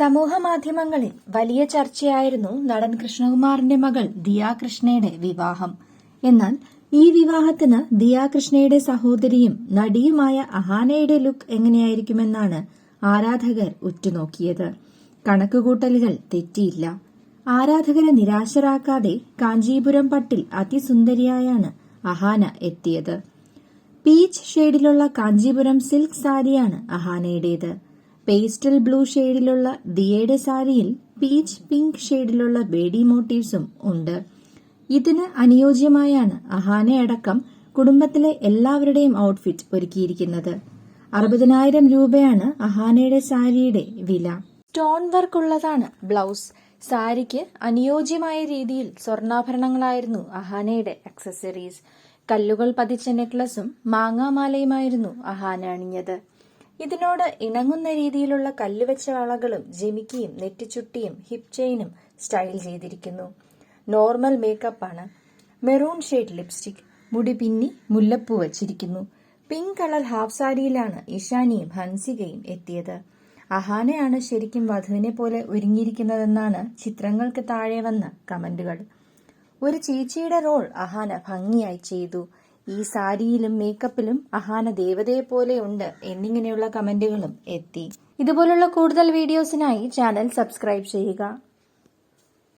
സമൂഹ മാധ്യമങ്ങളിൽ വലിയ ചർച്ചയായിരുന്നു നടൻ കൃഷ്ണകുമാറിന്റെ മകൾ ദിയാ കൃഷ്ണയുടെ വിവാഹം. എന്നാൽ ഈ വിവാഹത്തിന് ദിയാ കൃഷ്ണയുടെ സഹോദരിയും നടിയുമായ അഹാനയുടെ ലുക്ക് എങ്ങനെയായിരിക്കുമെന്നാണ് ആരാധകർ ഉറ്റുനോക്കിയത്. കണക്കുകൂട്ടലുകൾ തെറ്റിയില്ല. ആരാധകരെ നിരാശരാക്കാതെ കാഞ്ചീപുരം പട്ടിൽ അതിസുന്ദരിയായാണ് അഹാന എത്തിയത്. പീച്ച് ഷെയ്ഡിലുള്ള കാഞ്ചീപുരം സിൽക്ക് സാരിയാണ് അഹാനയുടേത്. പേസ്റ്റൽ ബ്ലൂ ഷെയ്ഡിലുള്ള ദിയയുടെ സാരിയിൽ പീച്ച് പിങ്ക് ഷെയ്ഡിലുള്ള ബേഡി മോട്ടീവ്സും ഉണ്ട്. ഇതിന് അനുയോജ്യമായാണ് അഹാനയടക്കം കുടുംബത്തിലെ എല്ലാവരുടെയും ഔട്ട്ഫിറ്റ് ഒരുക്കിയിരിക്കുന്നത്. അറുപതിനായിരം രൂപയാണ് അഹാനയുടെ സാരിയുടെ വില. സ്റ്റോൺ വർക്ക് ഉള്ളതാണ് ബ്ലൗസ്. സാരിക്ക് അനുയോജ്യമായ രീതിയിൽ സ്വർണാഭരണങ്ങളായിരുന്നു അഹാനയുടെ അക്സസറീസ് കല്ലുകൾ പതിച്ച നെക്ലസും മാങ്ങാമാലയുമായിരുന്നു അഹാന അണിഞ്ഞത്. ഇതിനോട് ഇണങ്ങുന്ന രീതിയിലുള്ള കല്ലുവെച്ച വളകളും ജെമിക്കിയും നെറ്റിച്ചുട്ടിയും ഹിപ് ചെയിനും സ്റ്റൈൽ ചെയ്തിരിക്കുന്നു. നോർമൽ മേക്കപ്പാണ്. മെറൂൺ ഷെയ്ഡ് ലിപ്സ്റ്റിക് മുടി പിന്നി മുല്ലപ്പൂ വച്ചിരിക്കുന്നു. പിങ്ക് കളർ ഹാഫ് സാരിയിലാണ് ഇഷാനിയും ഹൻസികയും എത്തിയത്. അഹാനയാണ് ശരിക്കും വധുവിനെ പോലെ ഒരുങ്ങിയിരിക്കുന്നതെന്നാണ് ചിത്രങ്ങൾക്ക് താഴെ വന്ന കമന്റുകൾ. ഒരു ചേച്ചിയുടെ റോൾ അഹാന ഭംഗിയായി ചെയ്തു. ഈ സാരിയിലും മേക്കപ്പിലും അഹാന ദേവതയെ പോലെ ഉണ്ട് എന്നിങ്ങനെയുള്ള കമന്റുകളും എത്തി. ഇതുപോലുള്ള കൂടുതൽ വീഡിയോസിനായി ചാനൽ സബ്സ്ക്രൈബ് ചെയ്യുക.